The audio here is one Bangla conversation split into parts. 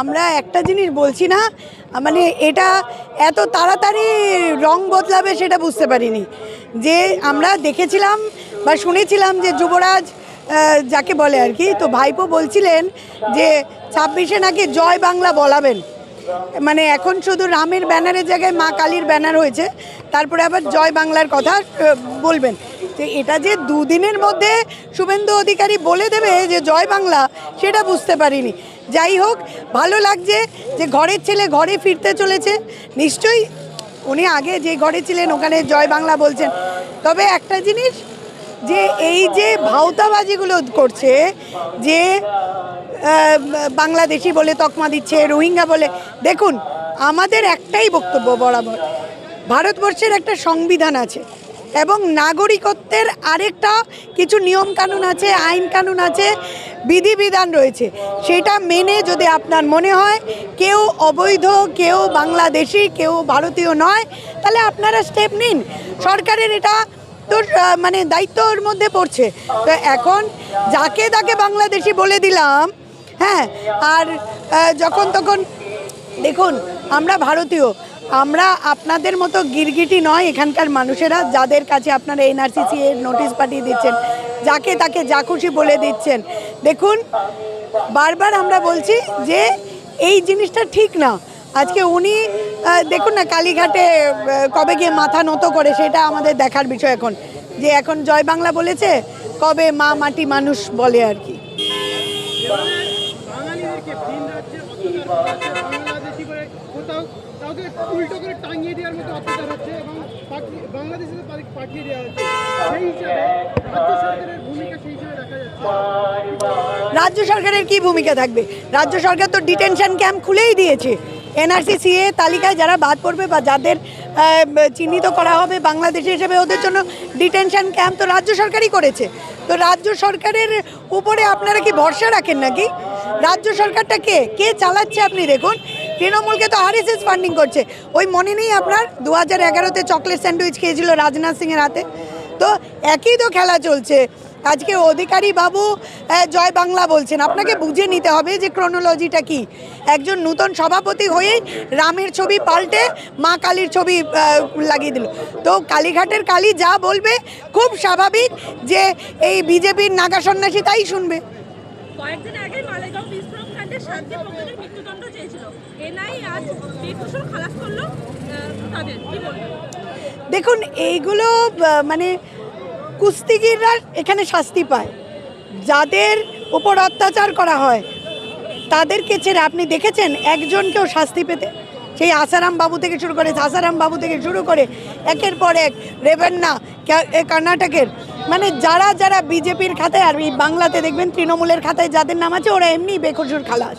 আমরা একটা জিনিস বলছি না মানে এটা এত তাড়াতাড়ি রং বদলাবে সেটা বুঝতে পারিনি। যে আমরা দেখেছিলাম বা শুনেছিলাম যে যুবরাজ যাকে বলে আর কি, তো ভাইপো বলছিলেন যে ছাব্বিশে নাকি জয় বাংলা বলাবেন। মানে এখন শুধু রামের ব্যানারের জায়গায় মা কালীর ব্যানার হয়েছে, তারপরে আবার জয় বাংলার কথা বলবেন। তো এটা যে দুদিনের মধ্যে শুভেন্দু অধিকারী বলে দেবে যে জয় বাংলা, সেটা বুঝতে পারিনি। যাই হোক, ভালো লাগছে যে ঘরের ছেলে ঘরে ফিরতে চলেছে। নিশ্চয়ই উনি আগে যে ঘরে ছিলেন, ওখানে জয় বাংলা বলছেন। তবে একটা জিনিস, যে এই যে ভাওতাবাজিগুলো করছে, যে বাংলাদেশি বলে তকমা দিচ্ছে, রোহিঙ্গা বলে, দেখুন, আমাদের একটাই বক্তব্য বরাবর, ভারতবর্ষের একটা সংবিধান আছে এবং নাগরিকত্বের আরেকটা কিছু নিয়ম কানুন আছে আইন কানুন আছে বিধিবিধান রয়েছে। সেটা মেনে যদি আপনার মনে হয় কেউ অবৈধ, কেউ বাংলাদেশি, কেউ ভারতীয় নয়, তাহলে আপনারা স্টেপ নিন। সরকারের এটা তো মানে দায়িত্বর মধ্যে পড়ছে। তো এখন যাকে তাকে বাংলাদেশি বলে দিলাম হ্যাঁ আর যখন তখন দেখুন আমরা ভারতীয়। আমরা আপনাদের মতো গিরগিটি নয় এখানকার মানুষেরা যাদের কাছে আপনারা এনআরসিসি এর নোটিশ পাঠিয়ে দিচ্ছেন, যাকে তাকে যা খুশি বলে দিচ্ছেন। দেখুন, বারবার আমরা বলছি যে এই জিনিসটা ঠিক না। আজকে উনি দেখুন না কালীঘাটে কবে গিয়ে মাথা নত করে সেটা আমাদের দেখার বিষয় এখন। যে এখন জয় বাংলা বলেছে, কবে মা মাটি মানুষ বলে আর কি বাঙালিদেরকে ভিন রাজ্যে অত্যাচার করা হচ্ছে, বাংলাদেশি কোথাও উল্টো করে টাঙিয়ে দেওয়ার মতো অত্যাচার হচ্ছে এবং বাংলাদেশিতে পাঠিয়ে দেওয়া হচ্ছে। সেই হিসাবে রাজ্য সরকারের ভূমিকা সেই হিসাবে দেখা যাচ্ছে। রাজ্য সরকারের কি ভূমিকা থাকবে? রাজ্য সরকার তো ডিটেনশন ক্যাম্প খুলেই দিয়েছে। এনআরসি সিএ তালিকায় যারা বাদ পড়বে বা যাদের চিহ্নিত করা হবে বাংলাদেশি হিসেবে, ওদের জন্য ডিটেনশন ক্যাম্প তো রাজ্য সরকারই করেছে। তো রাজ্য সরকারের উপরে আপনারা কি ভরসা রাখেন নাকি? রাজ্য সরকারটা কে? কে চালাচ্ছে আপনি দেখুন। তৃণমূলকে তো আরএসএস ফান্ডিং করছে। ওই মনে নেই আপনার দু হাজার এগারোতে চকলেট স্যান্ডউইচ খেয়েছিল রাজনাথ সিংয়ের হাতে। তো একই তো খেলা চলছে। আজকে অধিকারী বাবু জয় বাংলা বলছেন। আপনাকে বুঝে নিতে হবে যে ক্রোনোলজিটা কি। একজন নূতন সভাপতি হয়েই রামের ছবি পাল্টে মা কালীর ছবি লাগিয়ে দিল। তো কালীঘাটের কালী যা বলবে খুব স্বাভাবিক যে এই বিজেপির নাগা সন্ন্যাসী তাই শুনবে। কয়েকদিন আগে মালেগাঁও বিস্ফোরক কাণ্ডে সাতটি প্রকৃতির মৃত্যুদণ্ড চেয়েছিল। এনআই আজ বেকসুর খালাস করল তাদের। কি বলবেন? দেখুন, এইগুলো মানে কুস্তিগিররা এখানে শাস্তি পায়। যাদের উপর অত্যাচার করা হয়, তাদেরকে ছেড়ে, আপনি দেখেছেন, একজনকেও শাস্তি পেতে। সেই আসারাম বাবু থেকে শুরু করে আসারাম বাবু থেকে শুরু করে, একের পর এক, রেবেন্না কর্ণাটকের মানে যারা যারা বিজেপির খাতায়, আর এই বাংলাতে দেখবেন তৃণমূলের খাতায় যাদের নাম আছে, ওরা এমনি বেকসুর খালাস।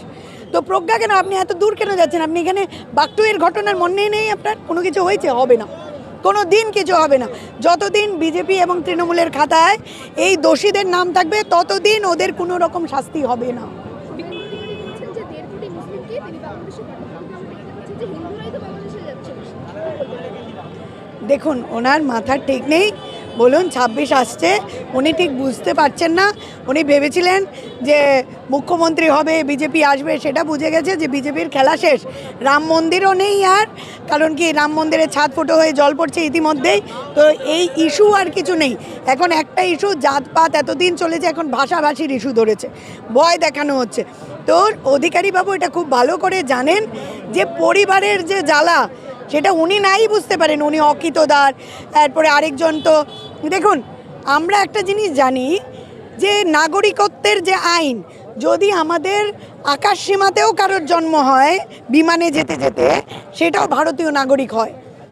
তো প্রজ্ঞা কেন? আপনি এত দূর কেন যাচ্ছেন? আপনি এখানে বাকটুয়ের ঘটনার মনে নেই আপনার? কোনো কিছু হয়েছে? হবে না। কোনো দিন কিছু হবে না। যতদিন বিজেপি এবং তৃণমূলের খাতায় এই দোষীদের নাম থাকবে, ততদিন ওদের কোনো রকম শাস্তি হবে না। দেখুন, ওনার মাথার ঠিক নেই। বলুন, ছাব্বিশ আসছে। উনি ঠিক বুঝতে পারছেন না। উনি ভেবেছিলেন যে মুখ্যমন্ত্রী হবে, বিজেপি আসবে, সেটা বুঝে গেছে যে বিজেপির খেলা শেষ। রাম মন্দিরও নেই আর, কারণ কি রাম মন্দিরে ছাদ ফুটো হয়ে জল পড়ছে ইতিমধ্যেই। তো এই ইস্যু আর কিছু নেই। এখন একটা ইস্যু, জাতপাত এতদিন চলেছে, এখন ভাষাভাষীর ইস্যু ধরেছে। ভয় দেখানো হচ্ছে। তো অধিকারীবাবু এটা খুব ভালো করে জানেন যে পরিবারের যে জ্বালা সেটা উনি নাই বুঝতে পারেন, উনি অকিতদার। তারপরে আরেকজন তো, দেখুন, আমরা একটা জিনিস জানি যে নাগরিকত্বের যে আইন, যদি আমাদের আকাশ সীমাতেও কারোর জন্ম হয়, বিমানে যেতে যেতে, সেটাও ভারতীয় নাগরিক হয়।